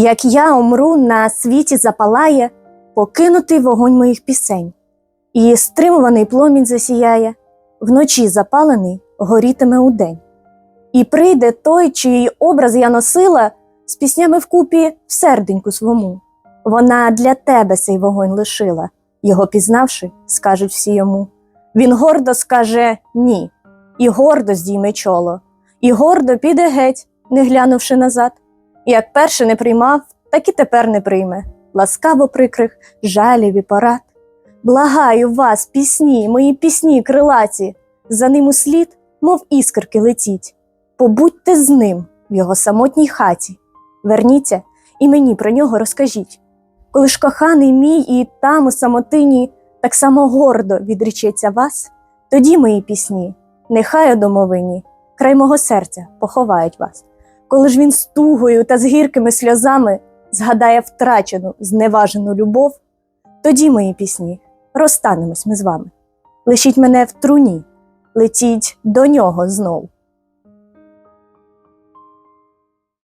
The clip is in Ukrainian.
Як я умру, на світі запалає покинутий вогонь моїх пісень, і стримуваний пломінь засіяє, вночі запалений горітиме удень. І прийде той, чий образ я носила з піснями вкупі в серденьку свому. Вона для тебе цей вогонь лишила, його пізнавши, скажуть всі йому. Він гордо скаже ні, і гордо здійме чоло, і гордо піде геть, не глянувши назад. Як перше не приймав, так і тепер не прийме, ласкаво прикрих жалів і порад. Благаю вас, пісні, мої пісні крилаті, за ним услід, мов іскорки летіть. Побудьте з ним в його самотній хаті. Верніться і мені про нього розкажіть. Коли ж коханий мій і там у самотині так само гордо відрічеться вас, тоді мої пісні, нехай у домовині, край мого серця поховають вас. Коли ж він з тугою та з гіркими сльозами згадає втрачену, зневажену любов, тоді мої пісні розстанемось ми з вами. Лишіть мене в труні, летіть до нього знов.